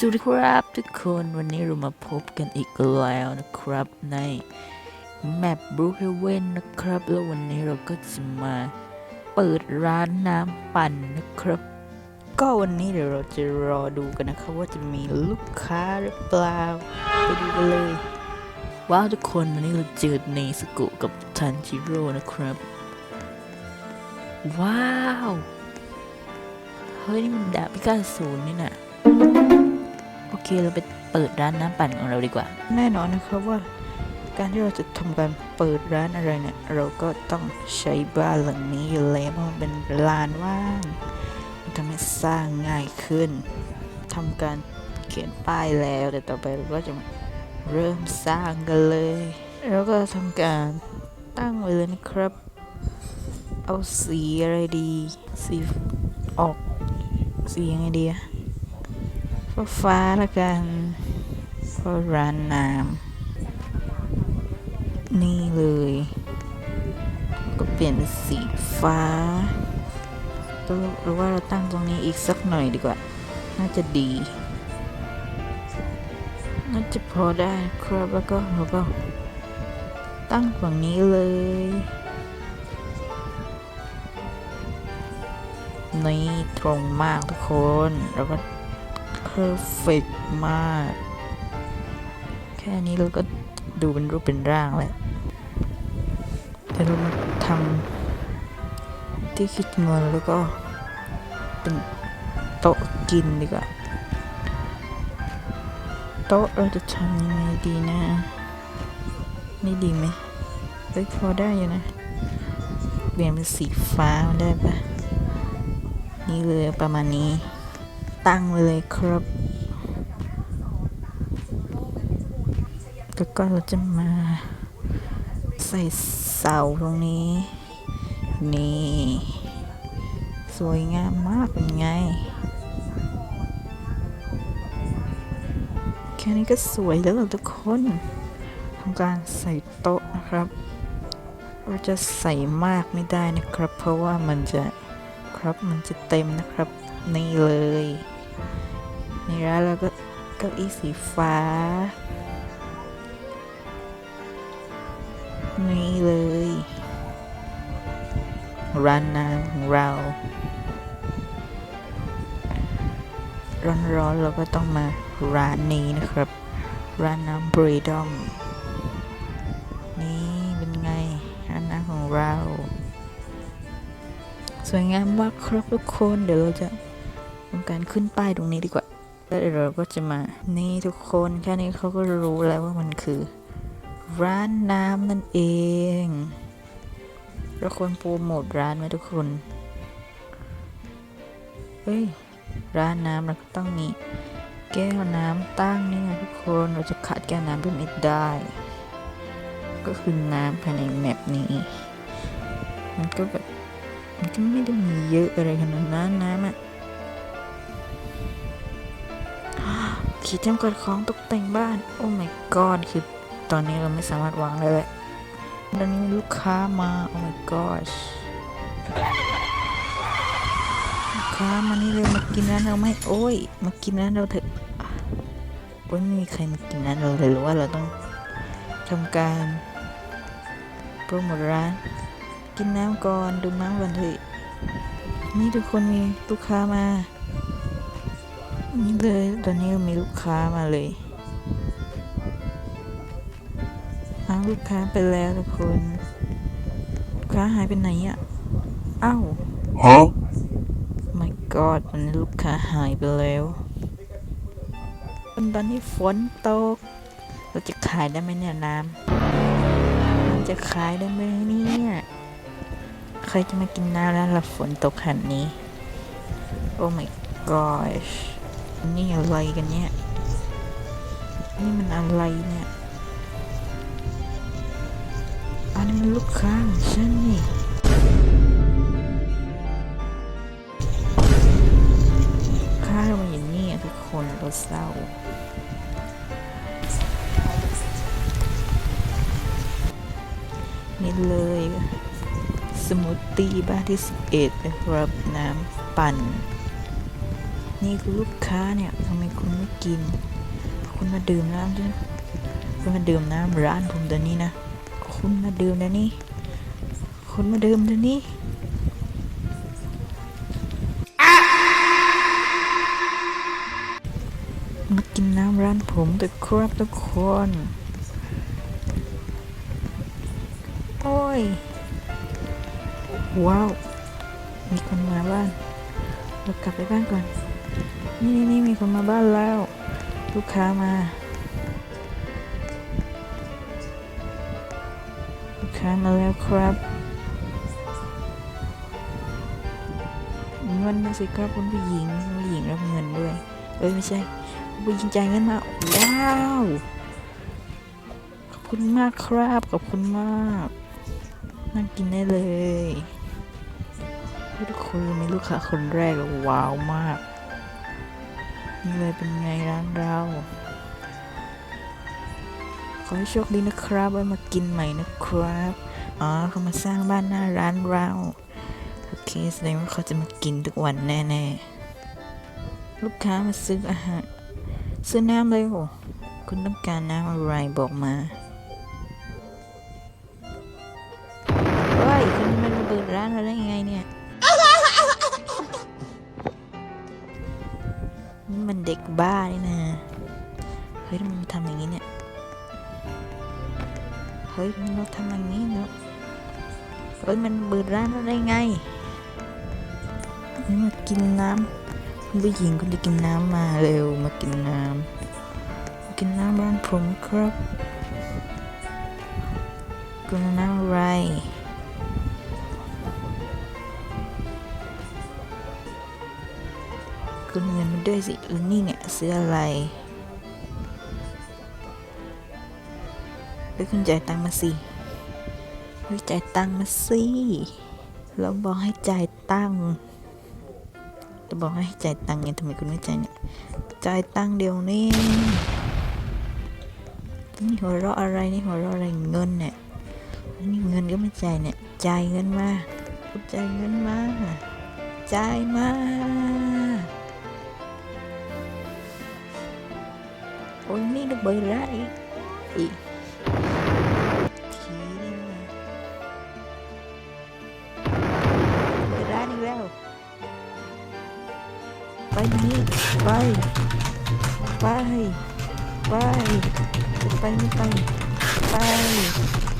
สวัสดีครับทุกคนวันนี้เรามาพบกันอีกแล้วนะครับในแมปบรูเฮเวนนะครับ แล้ววันนี้เราก็จะมาเปิดร้านน้ำปั่นนะครับ ก็วันนี้เดี๋ยวเราจะรอดูกันนะครับ ว่าจะมีลูกค้าหรือเปล่า ไปดูกันเลย ว้าวทุกคนวันนี้เราเจอเนสกุกับทันจิโร่นะครับ ว้าว เฮ้ยนี่มันดาบพิฆาตศูนย์นี่น่ะ เคเราไปเปิดร้านน้ำปั่นของเราดีกว่า แน่นอนนะครับว่า การที่เราจะทำการเปิดร้านอะไรเนี่ย เราก็ต้องใช้บ้านหลังนี้อยู่แล้วเพราะมันเป็นลานว่างมันทำให้สร้างง่ายขึ้นทำการเขียนป้ายแล้วแต่ต่อไปเราก็จะเริ่มสร้างกันเลย แล้วก็ทำการตั้งไว้เลยนะครับ เอาสีอะไรดี สีออกสียังไงดีอะ ฟ้าฟ้าละกันเพราะร้านน้ำนี่เลย ก็เปลี่ยนเป็นสีฟ้าหรือว่าเราตั้งตรงนี้อีกสักหน่อยดีกว่า น่าจะดี น่าจะพอได้ครับแล้วก็เราก็ตั้งฝั่งนี้เลย นี่ตรงมากทุกคน แล้วก็ perfect มาก แค่นี้เราก็ดูเป็นรูปเป็นร่างแหล้วเดี๋ยวเรามาทำที่คิดเงินแล้วก็เป็นโต๊ะกินดีกว่า โต๊ะเราจะทำยังไงดีนะไม่ดีไหมเฮ้ยพอได้อยู่นะเปลี่ยนเป็นสีฟ้าได้ปะนี่เลยประมาณนี้ ตั้งไว้เลยครับแล้วก็เราจะมาใส่เสาตรงนี้ นี่ สวยงามมากเป็นไง แค่นี้ก็สวยแล้วทุกคนทำการใส่โต๊ะนะครับ เราจะใส่มากไม่ได้นะครับ เพราะว่ามันจะครับมันจะเต็มนะครับ นี่เลย นร้านเราก็เก้าอี้สีฟ้า นี่เลยร้านน้ำของเรา ร้อนๆเราก็ต้องมาร้านนี้นะครับ ร้านน้ำบรีดอมนี่เป็นไงร้านน้ำของเรา สวยงามมากครับทุกคนเดี๋ยวเราจะทำการขึ้นป้ายตรงนี้ดีกว่า แล้วเดี๋ยวเราก็จะมา นี่ทุกคนแค่นี้เขาก็รู้แล้วว่ามันคือ ร้านน้ำนั่นเอง เราควรโปรโมทร้านไหมทุกคน เฮ้ย ร้านน้ำเราก็ต้องมีแก้วน้ำตั้งนี่ไงทุกคนเราจะขาดแก้วน้ำไปไม่ได้ ก็คือน้ำภายในแมปนี้ มันก็แบบ มันก็ไม่ได้มีเยอะอะไรขนาดนั้นน้ำอะ ขีดจำกัดของตกแต่งบ้าน โอ้ my god คือตอนนี้เราไม่สามารถวางได้เลยตอนนี้มีลูกค้ามา โอ้ my gosh ลูกค้ามานี่เลยมากินร้านเราไหมโอ้ย มากินร้านเราเถอะโอ้ยไม่มีใครมากินร้านเราเลยหรือว่าเราต้องทำการโปรโมทร้าน กินน้ำก่อนดื่มน้ำก่อนเถอะนี่ทุกคนมีลูกค้ามา นี่เลยตอนนี้มีลูกค้ามาเลยเอาลูกค้าไปแล้วทุกคนลูกค้าหายไปไหนอะ่ะเอ้า Huh? my god ตอนนี้ลูกค้าหายไปแล้วตอนนี้ฝนตก เราจะขายได้ไหมเนี่ยน้ำมันจะขายได้ไหมเนี่ยใครจะมากินน้ำแล้วเราฝนตกขนาดนี้โอ้ my gosh นี่อะไรกันเนี่ย นี่มันอะไรเนี่ย อันนี้มันลูกค้าของฉันนี่ค่าเราอย่างนี้อะทุกคนเราเศร้านี่เลยสมูทตี้บ้านที่ 11นะครับน้ำปั่น นี่คือลูกค้าเนี่ยทำไมคุณไม่กิน คุณมาดื่มน้ำด้วยคุณมาดื่มน้ำร้านผมเดี๋ยวนี้นะ คุณมาดื่มเดี๋ยวนี้ คุณมาดื่มเดี๋ยวนี้มากินน้ำร้านผมเถอะครับทุกคน โอ้ย ว้าว มีคนมาบ้านเรากลับไปบ้านก่อน นี่นี่มีคนมาบ้านแล้ว ลูกค้ามาลูกค้ามาแล้วครับเงินนะสิครับคุณผู้หญิงผู้หญิงรับเงินด้วยเอ้ยไม่ใช่ผู้หญิงจ่ายเงินมาว้าวขอบคุณมากครับขอบคุณมากนั่งกินได้เลยทุกคนมีลูกค้าคนแรกแล้วว้าวมาก นี่เลยเป็นไงร้านเรา ขอให้โชคดีนะครับไว้มากินใหม่นะครับ อ๋อเขามาสร้างบ้านหน้าร้านเรา โอเคแสดงว่าเขาจะมากินทุกวันแน่ๆ ลูกค้ามาซื้ออาหาร ซื้อน้ำเลยโหคุณต้องการน้ำอะไรบอกมาเฮ้ยคุณมันระเบิดร้านเราได้ยังไงเนี่ย มันเด็กบ้านี่นะ เฮ้ยทำไมมันทำอย่างนี้เนี่ย เฮ้ยมันเราทำอย่างนี้เนาะเฮ้ยมันเบิดร้านได้ไงนี่มากินน้ำคุณผู้หญิงคุณจะกินน้ำมาเร็วมากินน้ำกินน้ำร้านผมครับกินน้ำอะไร คุณเงินมาด้วยสิแล้วนี่เนี่ยซื้ออะไรเฮ้ยคุณจ่ายตังมาสิเฮ้ยจ่ายตังมาสิเราบอกให้จ่ายตังค์เราบอกให้จ่ายตังค์ไงทำไมคุณไม่จ่ายเนี่ยจ่ายตังเดี๋ยวนี้นี่หัวเราะอะไรนี่หัวเราะอะไรเงินเนี่ยนี่เงินก็ไม่จ่ายเนี่ยจ่ายเงินมาคุณจ่ายเงินมาจ่ายมา โอ้ยนี่ระเบิดร้านอีกอีกทีนี่มาเบิดร้านอีกแล้วไปนี่ไปไปไปไปไม่ไปไป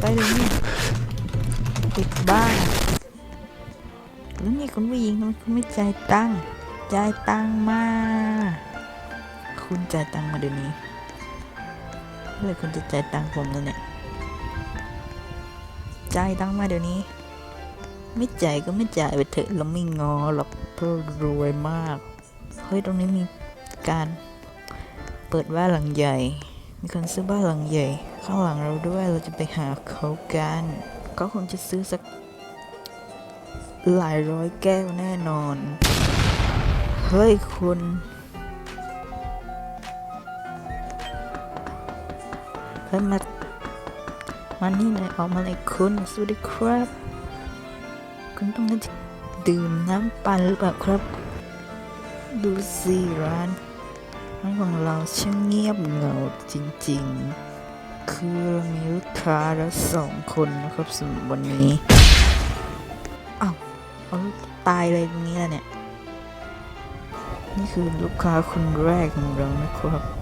ไปเลยนี่ติดบ้านแล้วนี่คุณผู้หญิงทำไมคุณไม่จ่ายตังค์จ่ายตังค์มา คุณจ่ายตังค์มาเดี๋ยวนี้ เมื่อคุณจะจ่ายตังค์ผมแล้วเนี่ยจ่ายตังค์มาเดี๋ยวนี้ ไม่จ่ายก็ไม่จ่ายไปเถอะเราไม่งอหรอกเพราะรวยมาก เฮ้ยตรงนี้มีการเปิดบ้านหลังใหญ่ มีคนซื้อบ้านหลังใหญ่ ข้างหลังเราด้วยเราจะไปหาเขากันเขาคงจะซื้อสักหลายร้อยแก้วแน่นอน เฮ้ยคุณ เฮ้ยมามานี่หน่อยออกมาเลยคุณสวัสดีครับ คุณต้องการดื่มน้ำปั่นหรือเปล่าครับ ดูสิร้านร้านของเราช่างเงียบเหงาจริงๆ คือมีลูกค้าแล้วสองคนนะครับสำหรับวันนี้อ้าวเอาตายเลยตรงนี้แล้วเนี่ย นี่คือลูกค้าคนแรกของเรานะครับ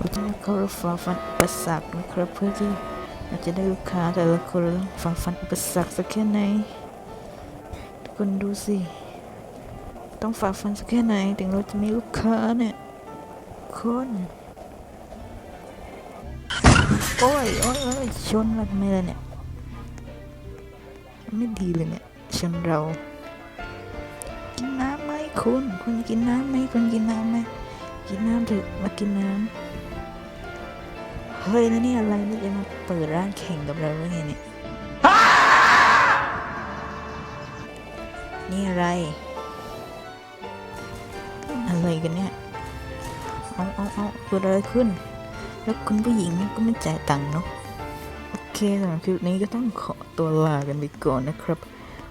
เราจะให้เขาฝ่าฟันอุปสรรคนะครับเพื่อที่เราจะได้ลูกค้าแต่ละคนเราต้องฝ่าฟันอุปสรรคสักแค่ไหนทุกคนดูสิต้องฝ่าฟันสักแค่ไหนถึงเราจะมีลูกค้าเนี่ยคนโอ้ยโอ้ยโอ้ยชนเราทำไมล่ะเนี่ยไม่ดีเลยเนี่ยชนเรา กินน้ำไหมคุณ คุณกินน้ำไหมคุณกินน้ำไหมกินน้ำเถอะมากินน้ำ เฮ้ยแล้วนี่อะไรนี่จะมาเปิดร้านแข่งกับเราหรือไงเนี่ยนี่อะไร อะไรกันเนี่ย เอาเอาเอาเกิดอะไรขึ้น แล้วคุณผู้หญิงก็ไม่จ่ายตังค์เนาะ โอเคสำหรับคลิปนี้ก็ต้องขอตัวลากันไปก่อนนะครับ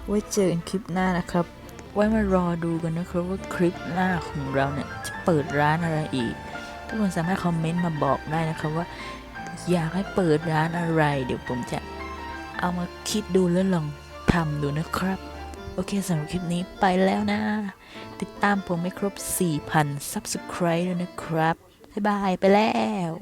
ไว้เจอกันคลิปหน้านะครับ ไว้มารอดูกันนะครับว่าคลิปหน้าของเราเนี่ยจะเปิดร้านอะไรอีก ทุกคนสามารถคอมเมนต์มาบอกได้นะครับว่า อยากให้เปิดร้านอะไร เดี๋ยวผมจะเอามาคิดดูแล้วลองทำดูนะครับ โอเคสำหรับคลิปนี้ไปแล้วนะ ติดตามผมให้ครบ 4,000 Subscribe ด้วยนะครับ บ๊ายบายไปแล้ว